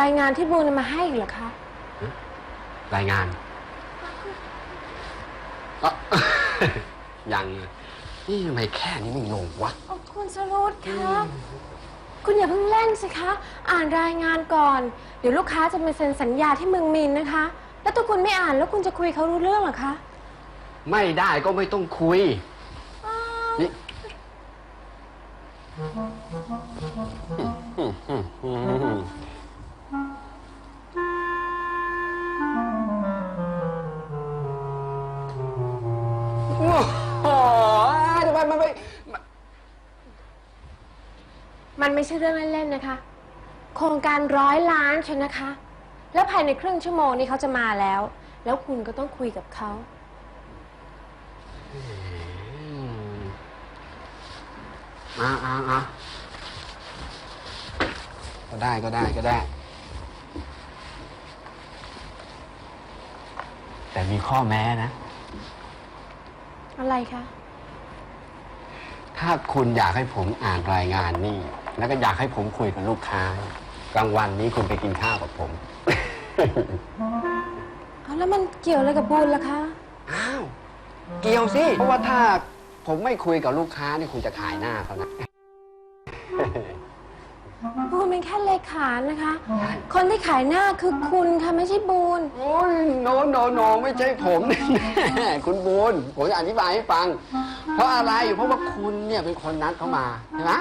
รายงานที่บูนำมาให้อีกเหรอคะ รายงาน อ๊ะ ยังเลยนี่ทำไมแค่นี้ไม่ลงวะ โอ้คุณสรุตคะ คุณอย่าเพิ่งเล่นสิคะ อ่านรายงานก่อน เดี๋ยวลูกค้าจะมาเซ็นสัญญาที่เมืองมินนะคะ แล้วถ้าคุณไม่อ่านแล้วคุณจะคุยเขารู้เรื่องเหรอคะไม่ได้ก็ไม่ต้องคุย อ้าวนี่ มันไม่ใช่เรื่องเล่นๆนะคะ โครงการร้อยล้านชนนะคะ แล้วภายในครึ่งชั่วโมงนี้เขาจะมาแล้ว แล้วคุณก็ต้องคุยกับเขาอืมอ่าอ่าอ่าก็ได้ก็ได้ก็ได้ แต่มีข้อแม้นะ อะไรคะ ถ้าคุณอยากให้ผมอ่านรายงานนี่ แล้วก็อยากให้ผมคุยกับลูกค้ากลางวันนี้คุณไปกินข้าวกับผม เอาแล้วมันเกี่ยวอะไรกับบูนล่ะคะ อ้าวเกี่ยวสิ เพราะว่าถ้าผมไม่คุยกับลูกค้านี่คุณจะขายหน้าเขานะบูนเป็นแค่เลขานะคะ คนที่ขายหน้าคือคุณค่ะไม่ใช่บูนโอ้ยโนโนโนไม่ใช่ผมแน่ๆคุณบูนผมจะอธิบายให้ฟัง เพราะอะไร เพราะว่าคุณเนี่ยเป็นคนนัดเขามาใช่ไหม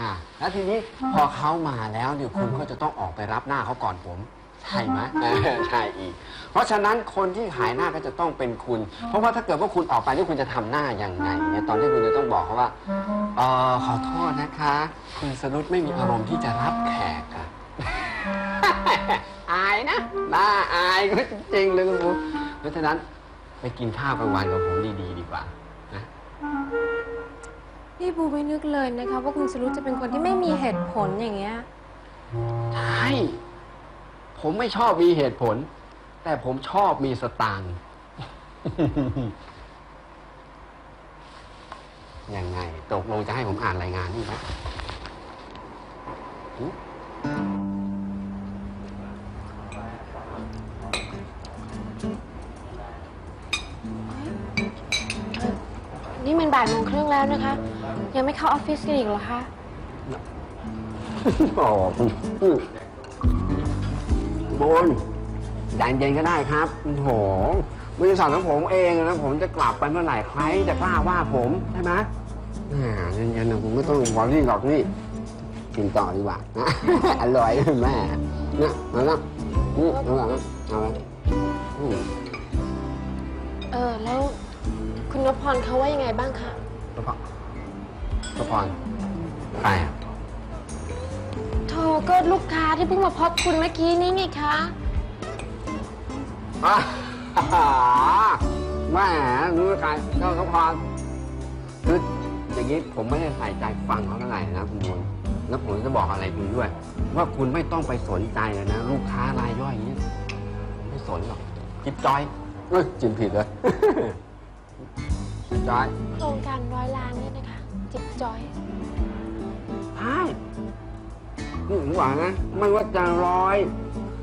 อ่าแล้วทีนี้พอเขามาแล้วเนี่ยคุณก็จะต้องออกไปรับหน้าเขาก่อนผม ใช่ไหมเออใช่อีก เพราะฉะนั้นคนที่ขายหน้าก็จะต้องเป็นคุณ เพราะว่าถ้าเกิดว่าคุณออกไปนี่คุณจะทำหน้าอย่างไงเนี่ยตอนที่คุณจะต้องบอกเขาว่าเออขอโทษนะคะ คุณสรุปไม่มีอารมณ์ที่จะรับแขกอะ อายนะน่าอายก็จริงๆเลยคุณบูเพราะฉะนั้นไปกินข้าวกลางวันกับผมดีๆ ดีกว่านะ นี่บูไม่นึกเลยนะคะว่าคุณสรุปจะเป็นคนที่ไม่มีเหตุผลอย่างเงี้ย ใช่ ผมไม่ชอบมีเหตุผล แต่ผมชอบมีสตางค์ ยังไง ตกลงจะให้ผมอ่านรายงานนี่ไหมหึนี่มันบ่ายโมงครึ่งแล้วนะคะ ยังไม่เข้าออฟฟิศกันอีกเหรอคะ โอ้โหบนใจเย็นก็ได้ครับโอ้โหบริษัทของผมเองนะผมจะกลับไปเมื่อไหร่ใครจะกล้าว่าผมใช่ไหมอ่าเย็นๆนะผมไม่ต้องวอรี่หรอกนี่กินต่อดีกว่านะ อร่อยแม่เนี่ยมาแล้วอืมเอาละเอาละอืมเออ แล้วคุณนพพรเขาว่ายังไงบ้างคะกระเพาะก ระเพาะใครอะโทรก็ลูกค้าที่เพิ่งมาพบคุณเมื่อกี้นี้ไงคะอะแม่รู้ใครก็กระเพาะคืออย่างนี้ผมไม่ได้ใส่ใจฟังเขาเท่าไหร่นะคุณบุญแล้วผมจะบอกอะไรคุณด้วย ว่าคุณไม่ต้องไปสนใจเลยนะ ลูกค้ารายย่อยอย่างนี้ผมไม่สนหรอกจิบจอยเอ้ยจิมผิดเลยจิบจอยโครงการร้อยล้านเนี่ยนะคะ จิบจอย ใช่นี่ผมบอกนะ ไม่ว่าจะร้อย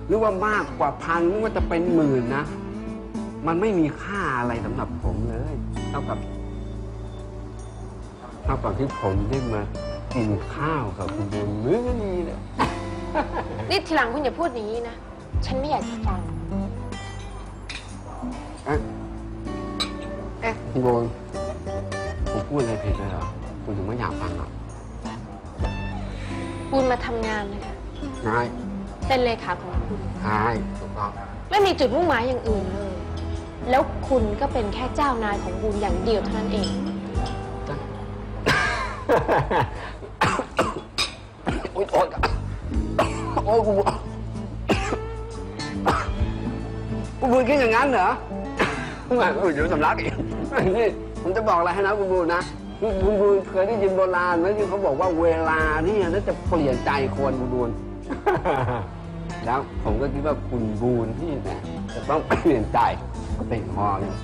หรือว่ามากกว่าพันหรือว่าจะเป็นหมื่นนะ มันไม่มีค่าอะไรสำหรับผมเลย เท่ากับ เท่ากับที่ผมได้มากินข้าวกับคุณบุญมื้อนี้เลยนี่ทีหลังคุณอย่าพูดอย่างนี้นะ ฉันไม่อยากจะฟัง เอ๊ะเอ๊ะคุณบุญผมพูดอะไรผิดเลยเหรอ คุณถึงไม่อยากฟังหรอคุณมาทำงานนะคะใช่เป็นเลขาของคุณ ใช่ถูกต้องไม่มีจุดมุ่งหมายอย่างอื่นเลย แล้วคุณก็เป็นแค่เจ้านายของบุญอย่างเดียวเท่านั้นเองโอ๊ยโอ๊ยโอ๊ยกูกูบูนคิดอย่างนั้นเหรอแม่กูเดี๋ยวสำลักอีกนี่ผมจะบอกอะไรให้นะคุณบูนนะ คุณบูนเคยได้ยินโบราณไหมที่เขาบอกว่าเวลานี่น่าจะเปลี่ยนใจคนคุณบูนแล้วผมก็คิดว่าคุณบูนที่นะจะต้องเปลี่ยนใจก็เป็นพออยู่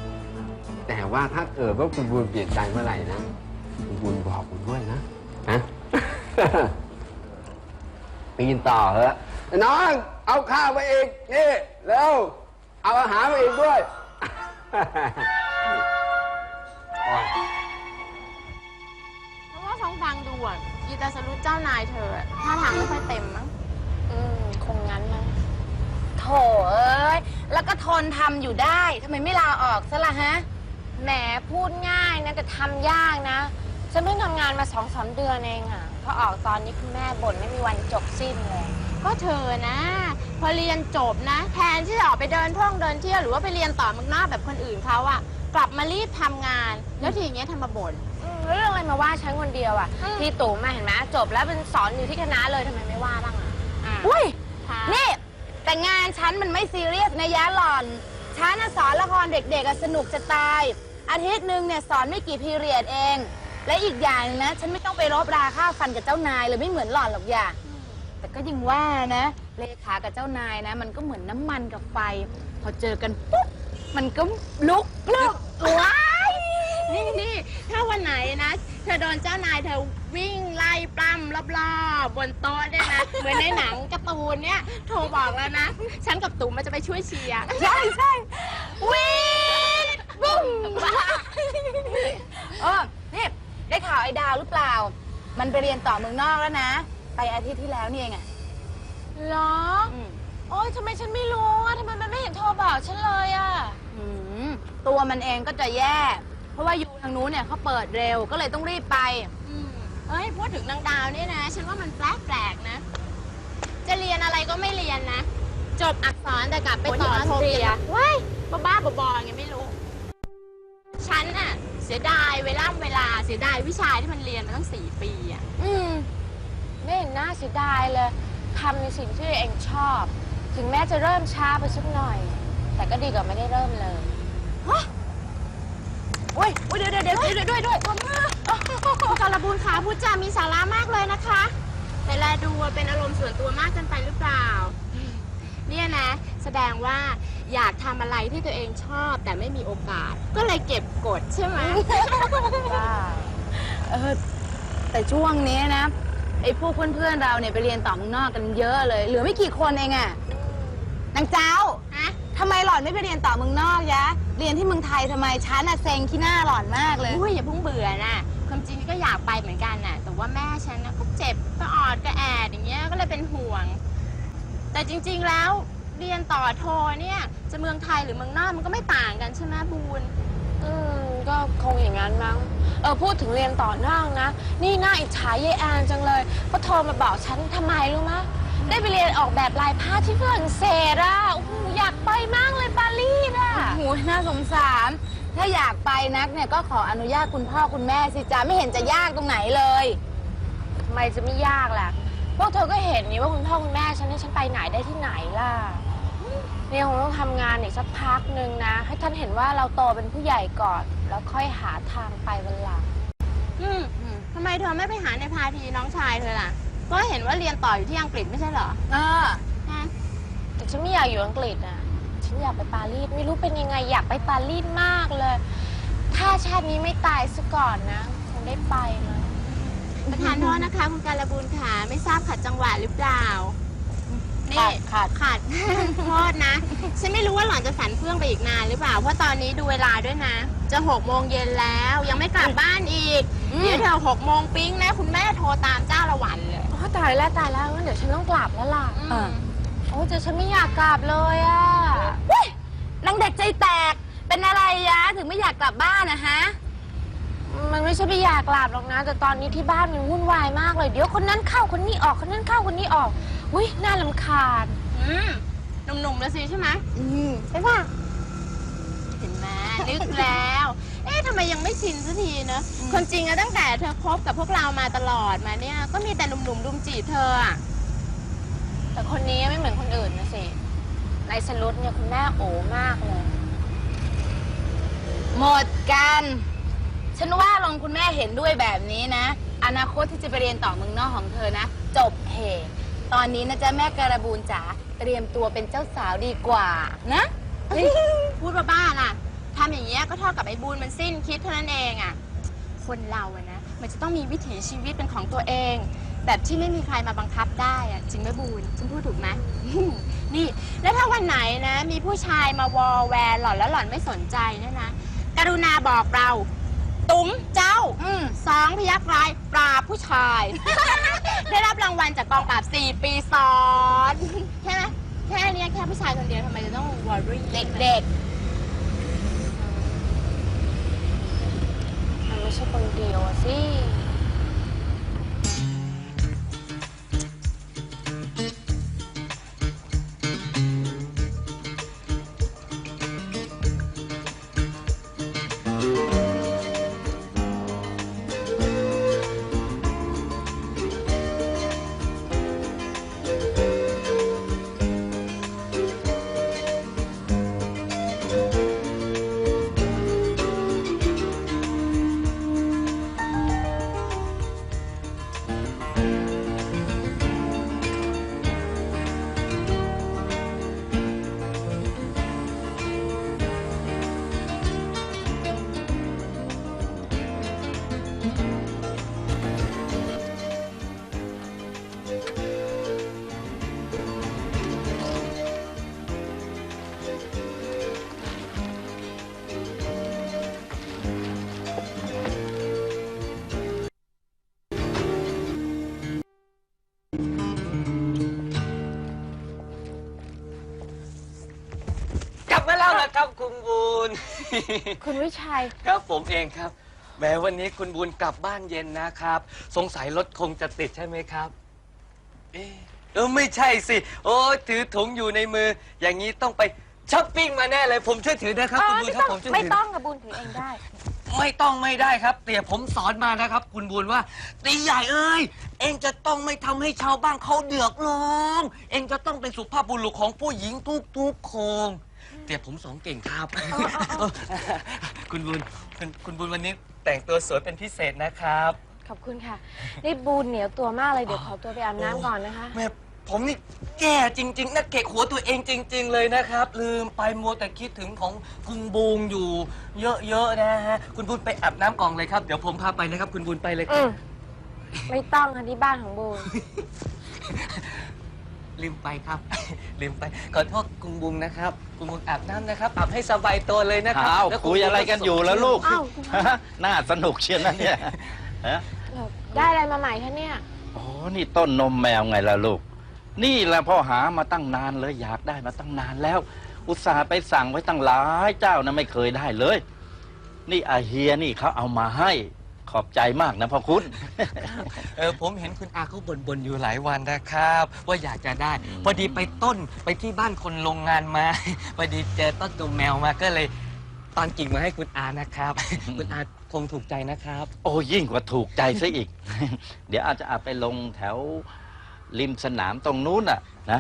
แต่ว่าถ้าเกิดว่าคุณบูนเปลี่ยนใจเมื่อไหร่นะคุณบูนบอกผมด้วยนะฮะไปกินต่อเถอะน้องเอาข้าวมาอีกนี่เร็วเอาอาหารมาอีกด้วย ตาสรุปเจ้านายเธออะท่าทางไม่ค่อยเต็มมั้ง อืม คงงั้นมั้ง โถเอ้ย แล้วก็ทนทำอยู่ได้ ทำไมไม่ลาออกซะละฮะ แหมพูดง่ายนะ แต่ทำยากนะ ฉันเพิ่งทำงานมาสองสามเดือนเองอะพอออกตอนนี้คุณแม่บ่นไม่มีวันจบสิ้นเลย ก็เธอนะ พอเรียนจบนะ แทนที่จะออกไปเดินท่องเดินเที่ยวหรือว่าไปเรียนต่อเมืองนอกแบบคนอื่นเขาอะกลับมารีบทำงาน แล้วทีอย่างเงี้ยทำมาบ่นอืมแล้ว เรื่องอะไรมาว่าฉันคนเดียวอะอืม พี่ตู่มาเห็นไหมจบแล้วเป็นสอนอยู่ที่คณะเลยทำไมไม่ว่าบ้างอะอะอุ้ย ค่ะนี่ แต่งานฉันมันไม่ซีเรียสนะยะหล่อน ฉันน่ะสอนละครเด็กๆอะสนุกจะตาย อาทิตย์หนึ่งเนี่ยสอนไม่กี่พีเรียดเอง และอีกอย่างหนึ่งนะ ฉันไม่ต้องไปรบราค่าฟันกับเจ้านายเลยไม่เหมือนหล่อนหรอกอย่าแต่ก็ยังว่านะ เลขากับเจ้านายนะ มันก็เหมือนน้ำมันกับไฟ พอเจอกันปุ๊บมันก็ลุกพลึบว้าย นี่นี่ถ้าวันไหนนะเธอโดนเจ้านายเธอวิ่งไล่ปล้ำรอบๆบนโต๊ะเนี่ยนะ เหมือนในหนังการ์ตูนเนี่ยโทรบอกแล้วนะ ฉันกับตุ๋มมันจะไปช่วยเชียร์ใช่ใช่วีดบุ้มเออนี่ได้ข่าวไอ้ดาวหรือเปล่า มันไปเรียนต่อเมืองนอกแล้วนะ ไปอาทิตย์ที่แล้วนี่เองอะเหรออืมโอ๊ยทำไมฉันไม่รู้อะทำไมมันไม่เห็นโทรบอกฉันเลยอะอืมตัวมันเองก็จะแย่ เพราะว่าอยู่ทางนู้นเนี่ยเขาเปิดเร็วก็เลยต้องรีบไป อืมเอ้ยพูดถึงนางดาวเนี่ยนะ ฉันว่ามันแปลกๆนะ จะเรียนอะไรก็ไม่เรียนนะ จบอักษรแต่กลับไปต่อโทเรียว้ายบ้าๆบอๆไงไม่รู้ ฉันอะเสียดายเวลาเวลาเสียดายวิชาที่มันเรียนมาตั้งสี่ปีอะอืมไม่เห็นน่าเสียดายเลยทำในสิ่งที่ตัวเองชอบ ถึงแม้จะเริ่มช้าไปสักหน่อย แต่ก็ดีกว่าไม่ได้เริ่มเลย โอ้ยโอ้ยเดี๋ยวเดี๋ยวเดี๋ยวเดี๋ยวด้วยด้วยคุณการบูลขาพูดจามีสาระมากเลยนะคะ แต่แลดูเป็นอารมณ์ส่วนตัวมากเกินไปหรือเปล่า เนี่ยนะ แสดงว่าอยากทำอะไรที่ตัวเองชอบแต่ไม่มีโอกาส ก็เลยเก็บกดใช่ไหม เออแต่ช่วงนี้นะไอ้พวกเพื่อนๆเราเนี่ยไปเรียนต่อเมืองนอกกันเยอะเลย เหลือไม่กี่คนเองอะนางเจ้าฮะ ทำไมหล่อนไม่ไปเรียนต่อเมืองนอกยะ เรียนที่เมืองไทยทำไมฉันอะเซ็งขี้หน้าหล่อนมากเลย อุ้ยอย่าเพิ่งเบื่อนะความจริงก็อยากไปเหมือนกันน่ะ แต่ว่าแม่ฉันนะก็เจ็บก็ออดก็แอดอย่างเงี้ย ก็เลยเป็นห่วง แต่จริง ๆ แล้วเรียนต่อโทเนี่ยจะเมืองไทยหรือเมืองนอกมันก็ไม่ต่างกันใช่ไหมบูนอืมก็คงอย่างนั้นมั้ง เออพูดถึงเรียนต่อนอกนะ นี่น่าอิจฉายายแอนจังเลยก็โทรมาบอกฉันทำไมรู้มะ ได้ไปเรียนออกแบบลายผ้าที่ฝรั่งเศสอะโอ้โหอยากไปมากเลยปารีสอะโอ้โหน่าสงสาร ถ้าอยากไปนักเนี่ยก็ขออนุญาตคุณพ่อคุณแม่สิจ๊ะไม่เห็นจะยากตรงไหนเลยทำไมจะไม่ยากล่ะ พวกเธอก็เห็นนี่ว่าคุณพ่อคุณแม่ฉันให้ฉันไปไหนได้ที่ไหนล่ะ เนี่ยคงต้องทำงานอีกสักพักหนึ่งนะ ให้ท่านเห็นว่าเราโตเป็นผู้ใหญ่ก่อน แล้วค่อยหาทางไปวันหลัง อืมทำไมเธอไม่ไปหาในพาทีน้องชายเธอล่ะ ก็เห็นว่าเรียนต่ออยู่ที่อังกฤษไม่ใช่เหรอเออฮะแต่ฉันไม่อยากอยู่อังกฤษอะ ฉันอยากไปปารีสไม่รู้เป็นยังไงอยากไปปารีสมากเลย ถ้าชาตินี้ไม่ตายซะก่อนนะคงได้ไปนะประธานโทษนะคะคุณการบูลขาไม่ทราบขัดจังหวะหรือเปล่า นี่ขาดขาด โทษนะ ฉันไม่รู้ว่าหล่อนจะฝันเฟื่องไปอีกนานหรือเปล่า เพราะตอนนี้ดูเวลาด้วยนะ จะหกโมงเย็นแล้ว ยังไม่กลับบ้านอีก เดี๋ยวเธอหกโมงปิ๊งนะ คุณแม่โทรตามเจ้าละวันเลยโอ้ ตายแล้วตายแล้วงั้นเดี๋ยวฉันต้องกลับแล้วล่ะอืมเออโอ้แต่ฉันไม่อยากกลับเลยอะเว้ยนางเด็กใจแตก เป็นอะไรยะถึงไม่อยากกลับบ้านนะฮะ มันไม่ใช่ไม่อยากกลับหรอกนะ แต่ตอนนี้ที่บ้านมันวุ่นวายมากเลย เดี๋ยวคนนั้นเข้าคนนี้ออกคนนั้นเข้าคนนี้ออกอุ้ยน่าลำคาญ อืมหนุ่มๆแล้วสิใช่ไหม อืมใช่ป่ะเห็ นไหมนึกแล้ว เอ๊ะทำไมยังไม่ชินสักทีเนอะคนจริงอะตั้งแต่เธอคบกับพวกเรามาตลอดมาเนี่ย ก็มีแต่หนุ่มๆรุมจีบเธออะแต่คนนี้ไม่เหมือนคนอื่นนะสิในสรุปเนี่ยคุณแม่โอมากเลย หมดกัน ฉันว่าลองคุณแม่เห็นด้วยแบบนี้นะ อนาคตที่จะไปเรียนต่อเมืองนอกของเธอนะ จบเหตอนนี้นะจ๊ะแม่การะบูนจ๋าเตรียมตัวเป็นเจ้าสาวดีกว่านะ พูดบ้าๆล่ะ ทำอย่างเงี้ยก็เท่ากับไอ้บูนมันสิ้นคิดเท่านั้นเองอะคนเราอะนะ มันจะต้องมีวิถีชีวิตเป็นของตัวเอง แบบที่ไม่มีใครมาบังคับได้อะจริงไหมบูนฉันพูดถูกไหม นี่ แล้วถ้าวันไหนนะ มีผู้ชายมาวอแวร์หล่อนแล้วหล่อนไม่สนใจเนี่ยนะ กรุณาบอกเรา ตุ๋มเจ้าอืสองพยักร้ายปราบผู้ชาย ได้รับรางวัลจากกองปราบสี่ปีซ้อน ใช่ไหมแค่เนี้ยแค่ผู้ชายคนเดียวทำไมจะต้องวอร์รี่เด็กมั นไม่ มาแล้วนะครับคุณบูน คุณวิชัย ครับผมเองครับแม้วันนี้คุณบูนกลับบ้านเย็นนะครับ สงสัยรถคงจะติดใช่ไหมครับ เอ๊ะเออไม่ใช่สิ โอ้ยถือถุงอยู่ในมือ อย่างนี้ต้องไปช้อปปิ้งมาแน่เลย ผมช่วยถือนะครับคุณบูนครับผมช่วยไม่ถือ ต้องกับบุญถือเองได้ ไม่ต้องไม่ได้ครับเตี่ยผมสอนมานะครับ คุณบูนว่าตีใหญ่เอ้ยเองจะต้องไม่ทำให้ชาวบ้านเขาเดือดร้อนเองจะต้องเป็นสุภาพบุรุษของผู้หญิงทุกๆคน เตี่ยผมสอนเก่งครับ คุณบุญคุณคุณบุญวันนี้แต่งตัวสวยเป็นพิเศษนะครับ ขอบคุณค่ะ นี่บูนเหนียวตัวมากเลย เดี๋ยวขอตัวไปอาบน้ำก่อนนะคะ แม่ผมนี่แย่จริง ๆนะเกะหัวตัวเองจริง ๆ เลยนะครับ ลืมไปมัวแต่คิดถึงของคุณบูงอยู่ เยอะๆนะฮะคุณบุญไปอาบน้ำก่อนเลยครับ เดี๋ยวผมพาไปนะครับ คุณบุญไปเลยคอืรับ มไม่ต้องค่ะที่บ้านของบูน ลืมไปครับ ลืมไป ขอโทษคุณบุญนะครับคุณบุญอาบน้ำนะครับอาบให้สบายตัวเลยนะครัอ้าวแล้วณคุยอะไรกันอยู่แล้วลูกอ้าว ฮะน่าสนุกเชียวนะเนี่ยฮะเอ่อได้อะไรมาใหม่คะเนี่ย โอ้นี่ต้นนมแมวไงล่ะลูก นี่แหละพ่อหามาตั้งนานเลยอยากได้มาตั้งนานแล้ว อุตส่าห์ไปสั่งไว้ตั้งหลายเจ้านะไม่เคยได้เลย นี่อาเฮียนี่เขาเอามาให้ ขอบใจมากนะพ่อคุณ เออผมเห็นคุณอาเขาบ่นๆอยู่หลายวันนะครับ ว่าอยากจะได้อืมพอดีไปต้นไปที่บ้านคนโรงงานมา พอดีเจอต้นตัวแมวมาก็เลยตอนกิ่งมาให้คุณอานะครับ คุณอาคงถูกใจนะครับ โอ้ยิ่งกว่าถูกใจซะอีก เดี๋ยวอาจจะเอาไปลงแถวริมสนามตรงนู้นน่ะนะ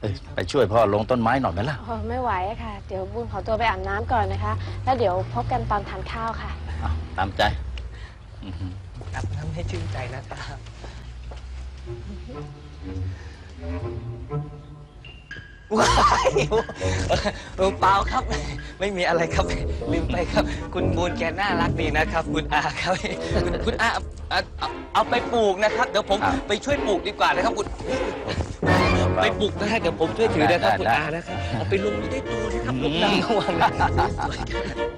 เออไปช่วยพ่อลงต้นไม้หน่อยไหมล่ะ โอ้ไม่ไหวอะค่ะ เดี๋ยวบุญขอตัวไปอาบน้ำก่อนนะคะ แล้วเดี๋ยวพบกันตอนทานข้าวค่ะ อะตามใจ อื้อหืออาบน้ำให้ชื่นใจนะครับ ว้ายเออเปล่าครับ ไม่มีอะไรครับ ลืมไปครับ คุณบูนแกน่ารักดีนะครับ คุณอาครับ คุณคุณอาเอาเอาเอาไปปลูกนะครับ เดี๋ยวผมไปช่วยปลูกดีกว่านะครับคุณไปปลูกนะฮะเดี๋ยวผมช่วยถือนะครับคุณอานะครับ เอาไปลงได้โตนะครับปลูกตามระวังนะสวยๆ